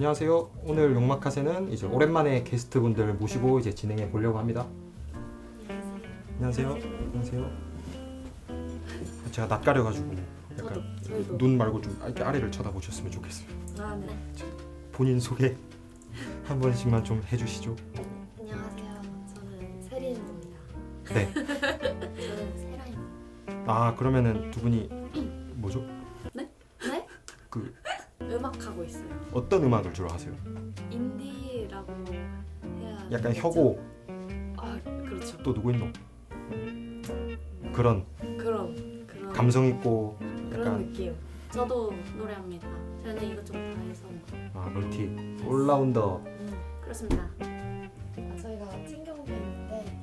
안녕하세요. 오늘 용마카세는 이제 오랜만에 게스트분들 모시고 이제 진행해 보려고 합니다. 안녕하세요. 안녕하세요. 제가 낯가려가지고 약간 저도. 눈 말고 좀 이렇게 아래를 쳐다보셨으면 좋겠어요. 아, 네. 본인 소개 한 번씩만 좀 해주시죠. 안녕하세요. 저는 세린입니다. 네. 저는 세라입니다. 아 그러면은 두 분이 어떤 음악을 주로 하세요? 인디라고 해야 약간? 혁오 아, 그렇죠. 또 누구 있노? 그런 그런 그런 감성 있고 그런 약간 느낌. 저도 노래합니다. 저는 이것저것 다 해서. 아 멀티 올라운더 음, 그렇습니다. 아, 저희가 챙겨온 게 있는데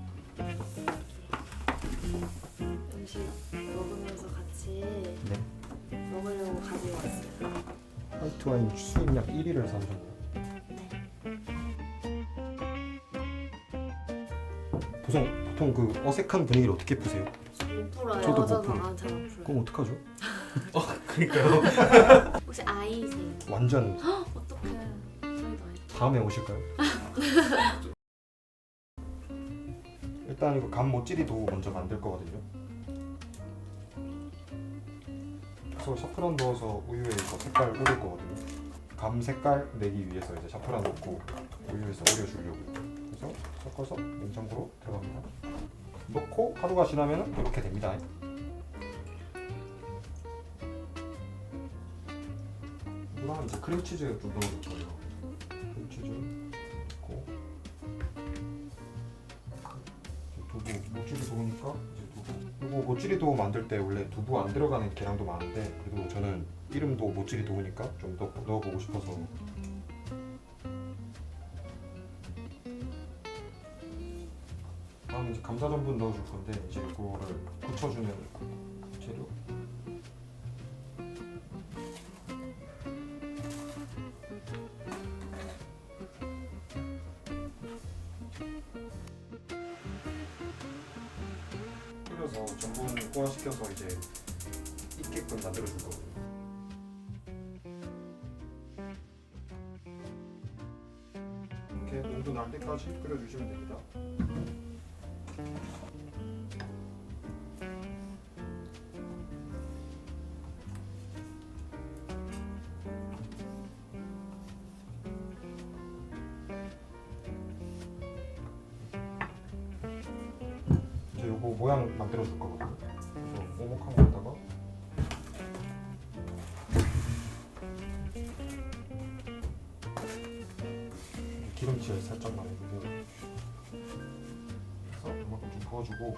음식 먹으면서 같이 네. 먹으려고 가지고 왔어요. 화이트 와인 수입량 1위를 사오셨네요. 보통 보통 그 어색한 분위기를 어떻게 푸세요? 못 풀어요. 저도 못 풀어요. 아, 잘못 풀어요. 그럼 어떡하죠? 그러니까요. 혹시 아이세요? 완전 어떡해. 저희도 아이. 다음에 오실까요? 일단 이거 감 모찌리도 먼저 만들 거거든요. 그래서 샤프란 넣어서 우유에 이거 색깔 오릴 거거든요. 감 색깔 내기 위해서 이제 샤프란 넣고 우유에서 오려주려고. 그래서 섞어서 냉장고로 들어갑니다. 넣고 하루가 지나면 이렇게 됩니다. 이거랑 이제 크림치즈 좀 넣어줄 거예요. 모찌리 도우 만들 때 원래 두부 안 들어가는 계량도 많은데 그래도 저는 이름도 모찌리 도우니까 좀 넣, 넣어보고 싶어서. 다음 이제 감자 전분 넣어줄 건데 이제 이거를 굳혀주는 때까지 끓여주시면 됩니다. 이제 요거 모양 만들어 줄 거거든요. 그래서 오목한 거에다가 기름칠 살짝만 해주고 그래서 이만큼 좀 부어주고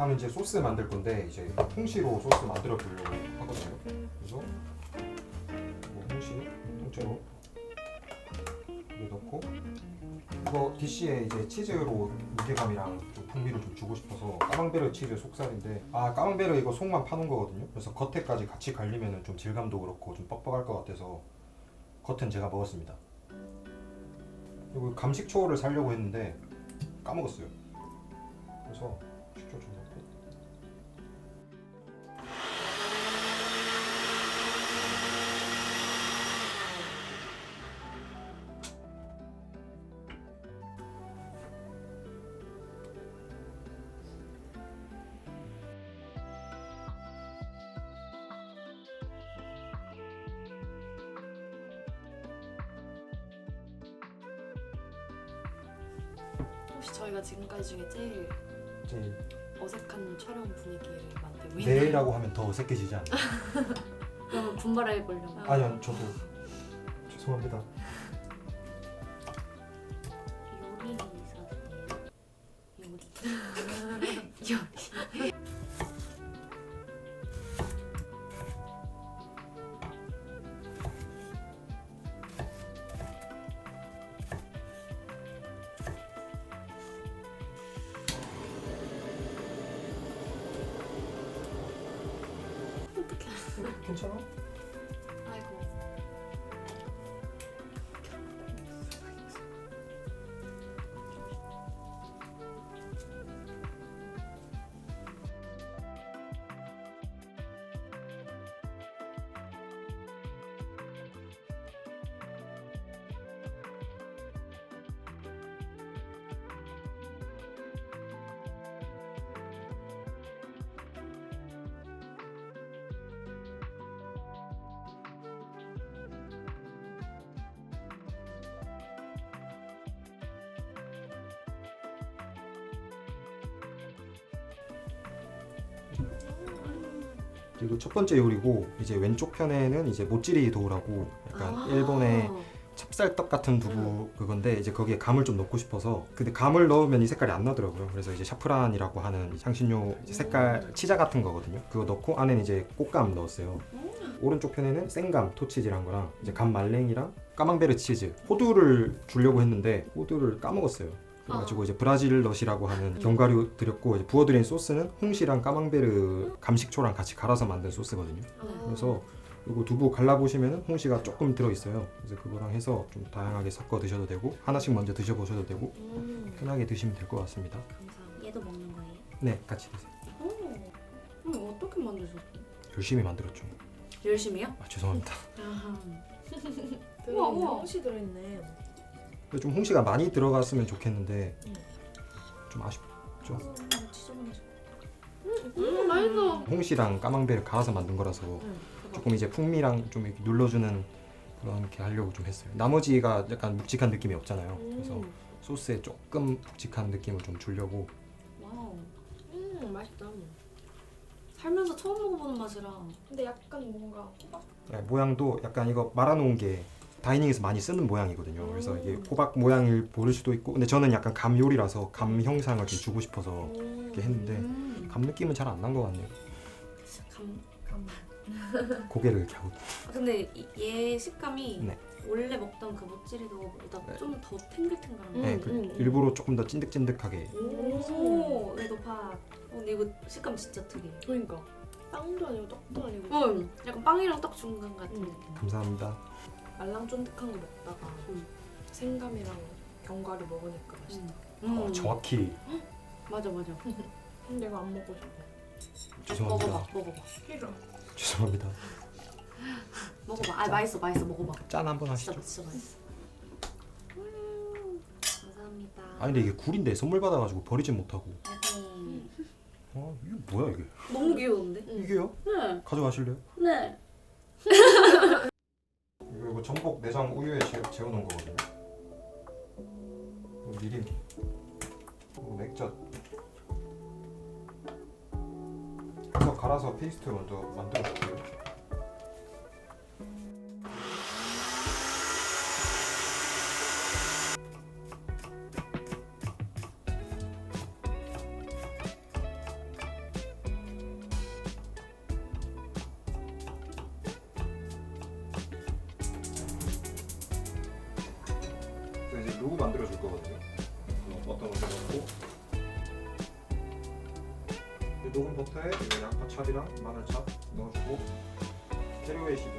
다음에 이제 소스 만들 건데 이제 홍시로 소스 만들어 보려고 하거든요. 그래서 뭐 홍시 통째로 넣고 이거 디시에 이제 치즈로 무게감이랑 좀 풍미를 좀 주고 싶어서 까망베르 치즈 속살인데 아 까망베르 이거 속만 파는 거거든요. 그래서 겉에까지 같이 갈리면은 좀 질감도 그렇고 좀 뻑뻑할 것 같아서 겉은 제가 먹었습니다. 그리고 감식초를 사려고 했는데 까먹었어요. 그래서 혹시 저희가 지금까지 중에 제일 이제 어색한 촬영 분위기를 만들고 있나요? 내라고 하면 더 어색해지지 않나? 그러면 분발해 보려고. 아니요 저도 죄송합니다 괜찮아? 그리고 첫 번째 요리고 이제 왼쪽 편에는 이제 모찌리 도우라고 약간 아. 일본의 찹쌀떡 같은 두부 그건데 이제 거기에 감을 좀 넣고 싶어서 근데 감을 넣으면 이 색깔이 안 나더라고요. 그래서 이제 샤프란이라고 하는 향신료 이제 색깔 치자 같은 거거든요. 그거 넣고 안에는 이제 꽃감 넣었어요. 오른쪽 편에는 생감 토치즈란 거랑 이제 감 말랭이랑 까망베르 치즈 호두를 주려고 했는데 호두를 까먹었어요. 그래가지고 이제 브라질 넛이라고 하는 견과류 드렸고 이제 부어드린 소스는 홍시랑 까망베르 감식초랑 같이 갈아서 만든 소스거든요. 그래서 이거 두부 갈라보시면 홍시가 조금 들어있어요. 그래서 그거랑 해서 좀 다양하게 섞어 드셔도 되고 하나씩 먼저 드셔보셔도 되고 음. 편하게 드시면 될 것 같습니다. 감사합니다. 얘도 먹는 거예요? 네, 같이 드세요. 오. 음, 어떻게 만드셨어요? 열심히 만들었죠. 열심히요? 아, 죄송합니다. 아하. 들어있네. 우와, 우와. 홍시 들어있네. 근데 좀 홍시가 많이 들어갔으면 좋겠는데 음. 좀 아쉽죠. 음, 지저분해져. 음, 맛있어. 홍시랑 까망베를 갈아서 만든 거라서 조금 이제 풍미랑 좀 이렇게 눌러주는 그렇게 하려고 좀 했어요. 나머지가 약간 묵직한 느낌이 없잖아요. 그래서 음. 소스에 조금 묵직한 느낌을 좀 주려고 와우. 음, 맛있다. 살면서 처음 먹어보는 맛이라. 근데 약간 뭔가 호박. 네, 모양도 약간 이거 말아놓은 게 다이닝에서 많이 쓰는 모양이거든요. 그래서 이게 음. 호박 모양일 보일 수도 있고, 근데 저는 약간 감 요리라서 감 형상을 좀 주고 싶어서 음. 이렇게 했는데 음. 감 느낌은 잘 안 난 것 같네요. 감. 감. 고개를 이렇게 하고 아, 근데 이- 얘 식감이 네. 원래 먹던 그 모찌리도보다 네. 좀 더 탱글탱글한 음, 네, 거. 그 음, 음. 일부러 조금 더 찐득찐득하게 오, 레도파. 어, 근데 이거 식감 진짜 특이해. 그러니까 빵도 아니고 떡도 아니고. 음, 약간 빵이랑 떡 중간 같은 음. 느낌. 감사합니다. 말랑쫀득한 거 먹다가 음. 생감이랑 견과류 먹으니까 맛있다. 음. 어, 정확히 맞아 맞아. 근데 이거 안 먹고 싶어. 죄송합니다. 먹어봐, 먹어봐, 싫어. 죄송합니다. 먹어봐. 아 맛있어, 맛있어, 먹어봐. 짠 한번 진짜 하시죠. 진짜 맛있어. 음, 감사합니다. 아 근데 이게 굴인데 선물 받아가지고 버리진 못하고. 음. 어 이게 뭐야 이게? 너무 귀여운데? 음. 이게요? 네, 가져가실래요? 네. 이거, 이거 전복 내장 우유에 재, 재워 놓은 거거든요. 이거 미림, 그리고 맥젓. 해서 갈아서 페이스트 먼저 만들어 볼게요. 로우 만들어 줄 거거든요. 먼저 넣고 이 녹은 버터에 이 양파 찹이랑 마늘 찹 넣어주고 재료의 시드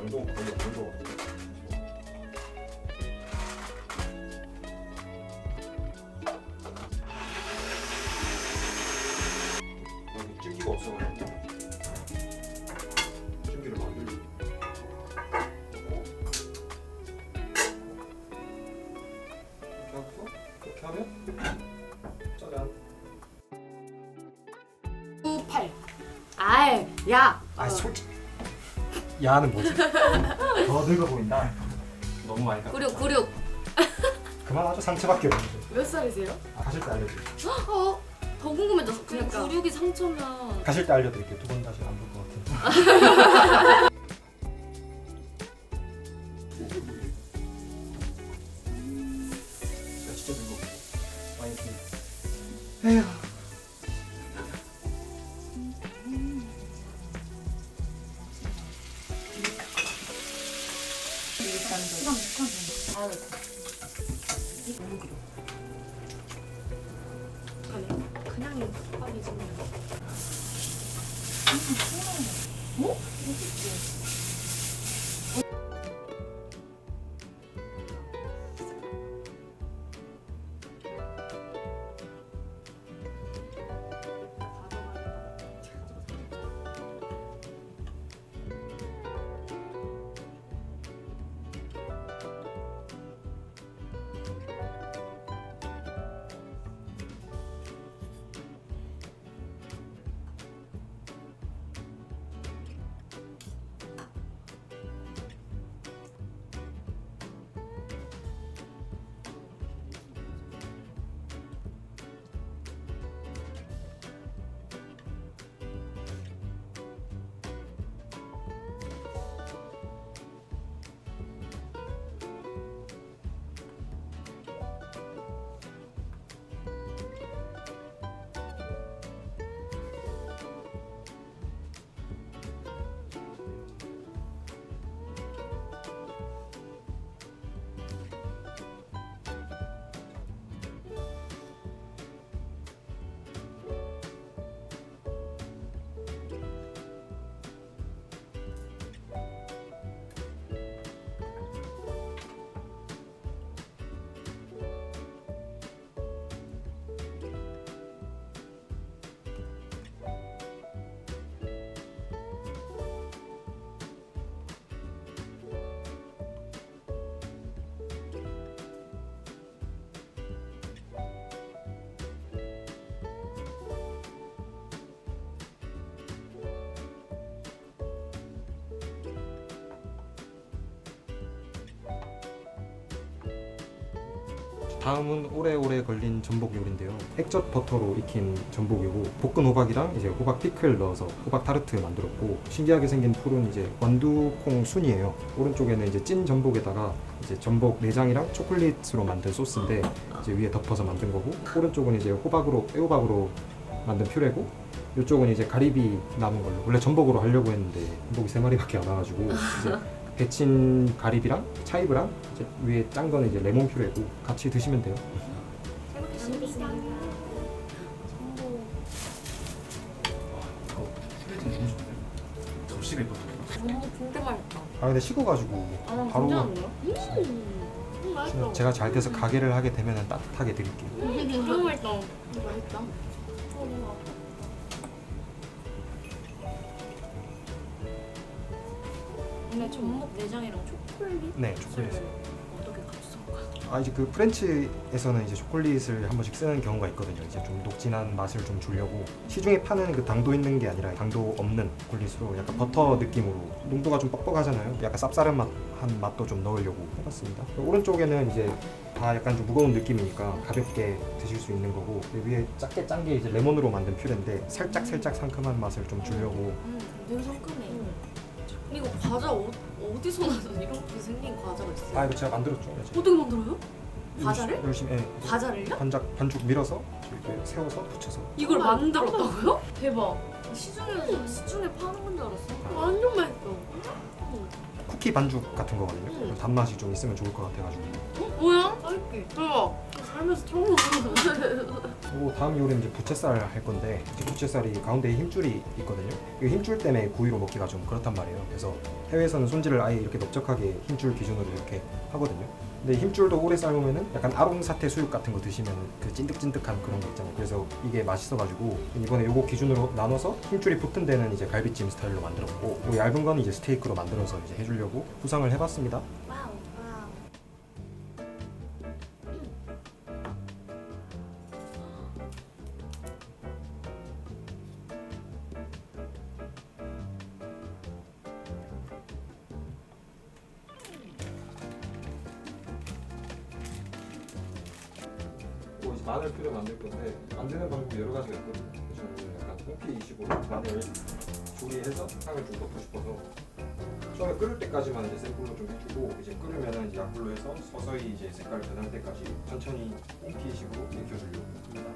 당도 거의 없는 거거든요. 여기 찜기가 없어가지고 찜기를 만들고 이렇게 하고 이렇게 하면 짜잔 98. 아이, 야. 아 어. 솔직히 야는 뭐지? 더 늙어 보인다. 너무 많이 가. 96 96 그만하죠 상처밖에 없는데. 몇 살이세요? 아, 가실 때 알려드릴게요. 어? 더 궁금해졌어 그냥 그러니까. 96이 상처면 가실 때 알려드릴게요. 두 번 다시 안 볼 것 같은데. Yes. 다음은 오래오래 걸린 전복 요리인데요. 액젓 버터로 익힌 전복이고 볶은 호박이랑 이제 호박 피클 넣어서 호박 타르트 만들었고 신기하게 생긴 풀은 이제 완두콩 순이에요. 오른쪽에는 이제 찐 전복에다가 이제 전복 내장이랑 초콜릿으로 만든 소스인데 이제 위에 덮어서 만든 거고 오른쪽은 이제 호박으로 애호박으로 만든 퓨레고 이쪽은 이제 가리비 남은 걸로 원래 전복으로 하려고 했는데 전복이 세 마리밖에 안 와가지고 이제 데친 가리비랑 차이브랑 이제 위에 짠 거는 이제 레몬 퓨레고 같이 드시면 돼요. 잘 먹겠습니다 접시가 예뻤다. 오 진짜 맛있다. 아 근데 식어가지고 아 바로 진짜 안 돼요? 음, 맛있다. 제가 잘 돼서 가게를 하게 되면 따뜻하게 드릴게요. 너무 맛있다. 맛있다. 어, 근데 전복 내장이랑 초콜릿 네, 초콜릿. 어떻게 같이 섞어요? 아 이제 그 프렌치에서는 이제 초콜릿을 한 번씩 쓰는 경우가 있거든요. 이제 좀 녹진한 맛을 좀 주려고 시중에 파는 그 당도 있는 게 아니라 당도 없는 초콜릿으로 약간 버터 느낌으로 농도가 좀 뻑뻑하잖아요. 약간 쌉싸름 맛한 맛도 좀 넣으려고 해봤습니다. 오른쪽에는 이제 다 약간 좀 무거운 느낌이니까 가볍게 드실 수 있는 거고 위에 작게 짠 게 이제 레몬으로 만든 퓨레인데 살짝 살짝 상큼한 맛을 좀 주려고 음 상큼해 근데 이거 과자 어, 어디서 나서 이렇게 생긴 과자가 있어요? 아 이거 제가 만들었죠. 이제. 어떻게 만들어요? 과자를? 열심히, 예. 과자를요? 반작 반죽 밀어서 이렇게 세워서 붙여서 이걸 우와, 만들었다고요? 대박. 시중에 시중에 파는 건 줄 알았어 완전 맛있어. 쿠키 반죽 같은 거거든요. 음. 단맛이 좀 있으면 좋을 것 같아가지고. 어 뭐야? 맛있게. 대박. 살면서 처음 먹어봤는데 그리고 다음 요리는 이제 부채살 할 건데 이제 부채살이 가운데에 힘줄이 있거든요. 이 힘줄 때문에 구이로 먹기가 좀 그렇단 말이에요. 그래서 해외에서는 손질을 아예 이렇게 넓적하게 힘줄 기준으로 이렇게 하거든요. 근데 힘줄도 오래 삶으면은 약간 아롱사태 수육 같은 거 드시면 그 찐득찐득한 그런 거 있잖아요. 그래서 이게 맛있어가지고 이번에 요거 기준으로 나눠서 힘줄이 붙은 데는 이제 갈비찜 스타일로 만들었고 요 얇은 거는 이제 스테이크로 만들어서 이제 해주려고 구상을 해봤습니다. 마늘 퓨레 만들 건데 만드는 방법이 여러 가지가 있거든요. 저는 약간 꽁피식으로 마늘 조리해서 향을 좀 넣고 싶어서 처음에 끓을 때까지만 이제 센 불로 좀 해주고 이제 끓으면은 이제 약불로 해서 서서히 이제 색깔 변할 때까지 천천히 꽁피식으로 익혀주려고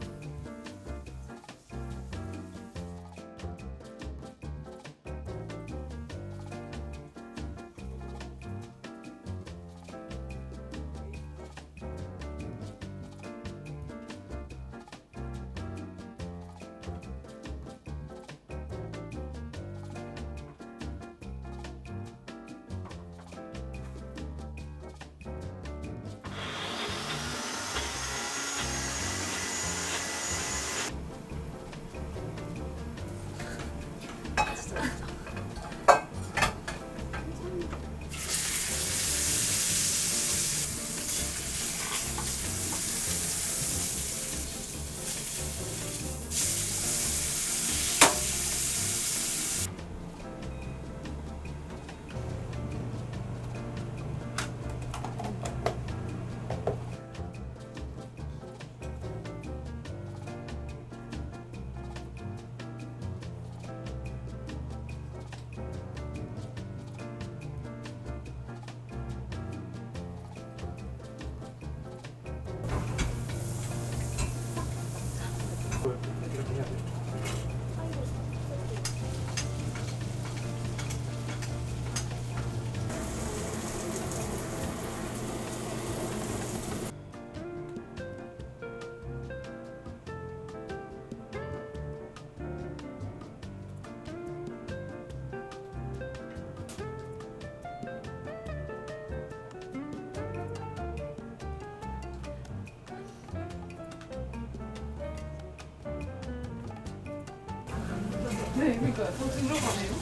네, 그러니까요. 더 들어가네요.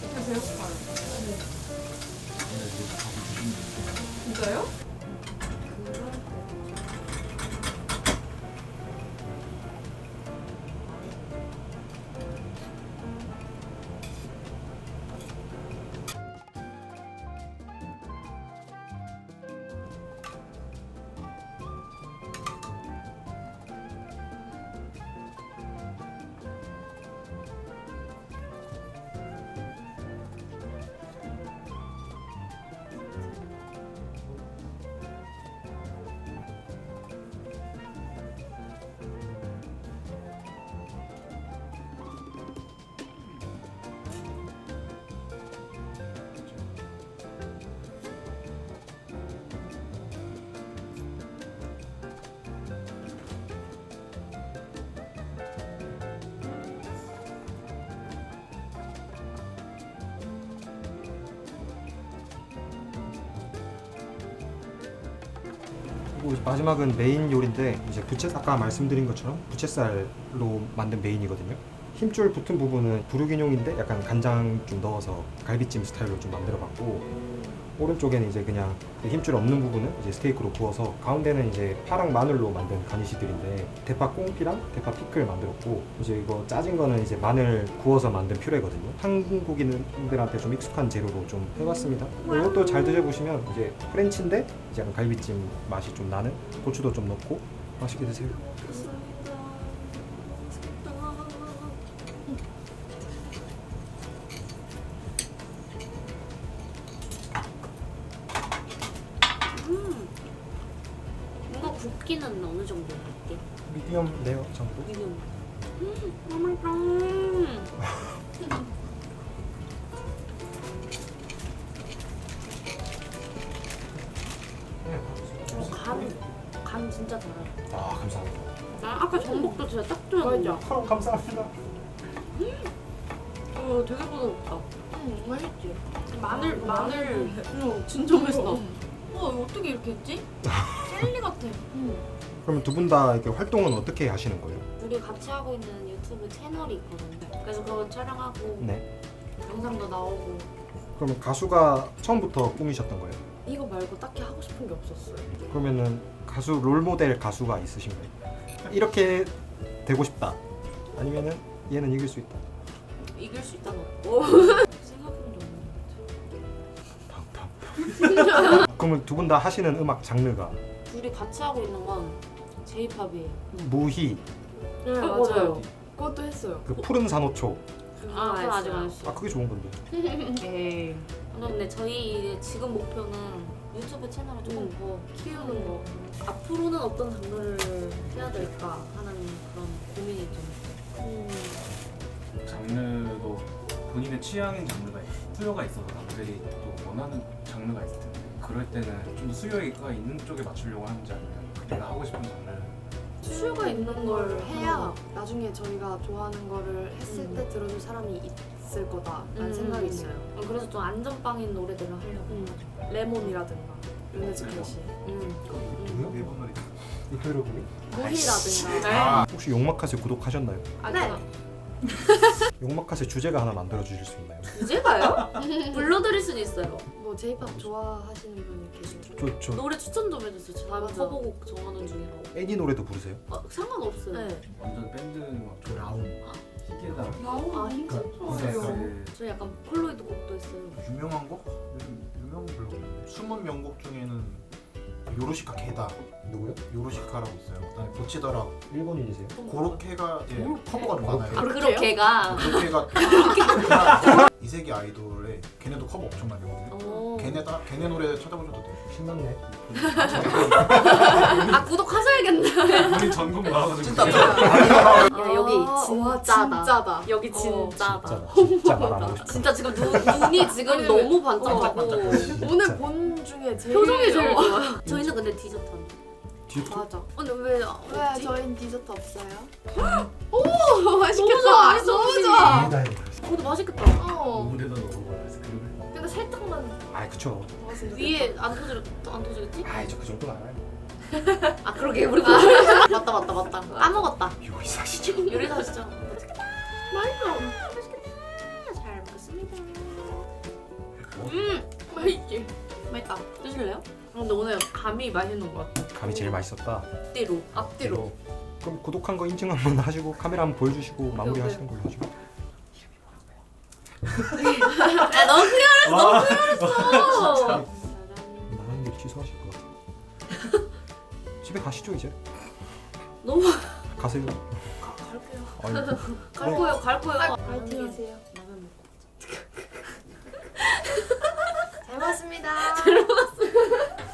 그냥 배고파요. 진짜요? 마지막은 메인 요리인데 이제 부채 아까 말씀드린 것처럼 부채살로 만든 메인이거든요. 힘줄 붙은 부분은 부르기뇽인데 약간 간장 좀 넣어서 갈비찜 스타일로 좀 만들어봤고 오른쪽에는 이제 그냥 그 힘줄 없는 부분은 이제 스테이크로 구워서 가운데는 이제 파랑 마늘로 만든 가니쉬들인데 대파 꽁피랑 대파 피클 만들었고 이제 이거 짜진 거는 이제 마늘 구워서 만든 퓨레거든요. 한국인들한테 좀 익숙한 재료로 좀 해봤습니다. 이것도 잘 드셔보시면 이제 프렌치인데 이제 약간 갈비찜 맛이 좀 나는 고추도 좀 넣고 맛있게 드세요. 진짜 달아요. 아 감사합니다. 아, 아까 전복도 진짜 딱. 맞아. 아, 감사합니다. 어, 되게 부드럽다. 응, 맛있지? 마늘, 아, 마늘. 어, 진짜 맛있다. 응. 어, 어떻게 이렇게 했지? 젤리 같아. 응. 그러면 두 분 다 이렇게 활동은 어떻게 하시는 거예요? 우리 같이 하고 있는 유튜브 채널이 있거든요. 그래서 그거 촬영하고 네. 영상도 나오고. 그러면 가수가 처음부터 꿈이셨던 거예요? 이거 말고 딱히 하고 싶은 게 없었어요. 그러면은 가수 롤 모델 가수가 있으신가요? 이렇게 되고 싶다. 아니면은 얘는 이길 수 있다. 이길 수 있다는 없고. 생각해본 적 없는 것 다음 다음. 그러면 두 분 다 하시는 음악 장르가. 둘이 같이 하고 있는 건 J-팝이에요. 무희, 네 어, 맞아요. 그것도 했어요. 그 푸른 산호초. 아, 그건 아직 안아 했어. 그게 좋은 건데. 에이. 근데 저희 지금 목표는 유튜브 채널을 조금 음. 더 키우는 거. 앞으로는 어떤 장르를 해야 될까 하는 그런 고민이 좀. 음. 장르도 본인의 취향인 장르가 있고 수요가 있어서 남들이 또 원하는 장르가 있을 텐데 그럴 때는 좀 더 수요가 있는 쪽에 맞추려고 하는지 아니면 내가 하고 싶은 장르 수요가 있는 걸 해야 나중에 저희가 좋아하는 거를 했을 음. 때 들어줄 사람이 있을 거다라는 음. 생각이 있어요. 어, 그래서 좀 안전빵인 노래들을 하려고. 음. 레몬이라든가 르네즈 레몬. 캐시 음. 일본 노래 이 여러분이? 무희라든가. 혹시 용마카세 구독하셨나요? 아, 네. 용마카세 주제가 하나 만들어 주실 수 있나요? 주제가요? 불러드릴 수는 있어요. 뭐 J-pop 좋아하시는 분이 계시죠? 저, 저 노래 추천 좀 해주세요. 저 다음에 맞아. 커버곡 정하는 중이라고. 애니 노래도 부르세요? 어, 상관없어요. 네. 완전 밴드 막 좋아하고 희귀하다 아, 힘들 그러니까 그저 약간 보컬로이드 곡도 했어요. 유명한 곡? 요즘 유명 별로 없는데 숨은 명곡 중에는 요로시카 게다 누구요? 요로시카라고 있어요 그다음에 보치더락 일본인이세요? 고로케가 예, 커버가 좀 많아요 아, 그렇게가. 고로케가 이세기 아이돌에 걔네도 커버 엄청 많이 하거든요 어. 걔네 따, 걔네 노래 찾아보셔도 돼요 신났네. 아 구독하셔야겠네. 본인 전곡 나와가지고 야 여기 아, 와, 진짜다. 진짜다. 여기 어, 진짜다. 진짜 진짜 말안 하고 싶다. 진짜 지금 눈, 눈이 지금 너무 반짝하고 오늘 진 짜. 본 중에 제일 표정이 제일 어, 좋아요. 저희는 근데 디저트 한. 디저트? 맞아. 근데 왜 왜 없지? 저희는 디저트 없어요? 오 맛있겠다. 너무 좋아, 너무 좋아. 그것도 맛있겠다. 어. 물에다 넣어서 아이스크림을 근데 살짝만 아 그쵸. 먹었으면 위에 안 터질 안 터지겠지? 아이 저그 정도는 알아요. 아 그러게 우리 맞다 맞다 맞다 까먹었다. 요리사 근데 오늘 감이 맛있는 것 같아. 감이 제일 맛있었다. 앞뒤로 앞뒤로. 그리고 그럼 구독한 거 인증 한번 하시고 카메라 한번 보여주시고 네, 마무리 하시는 걸로 하죠. 야 너무 크게 와, 말했어. 음. 나는 게 취소하실 것 같아. 집에 가시죠 이제. 너무 가세요. 가- 갈게요. 아니, 갈 거예요 갈 거예요. 파이팅 하세요. 잘 먹었습니다. 잘 먹었습니다.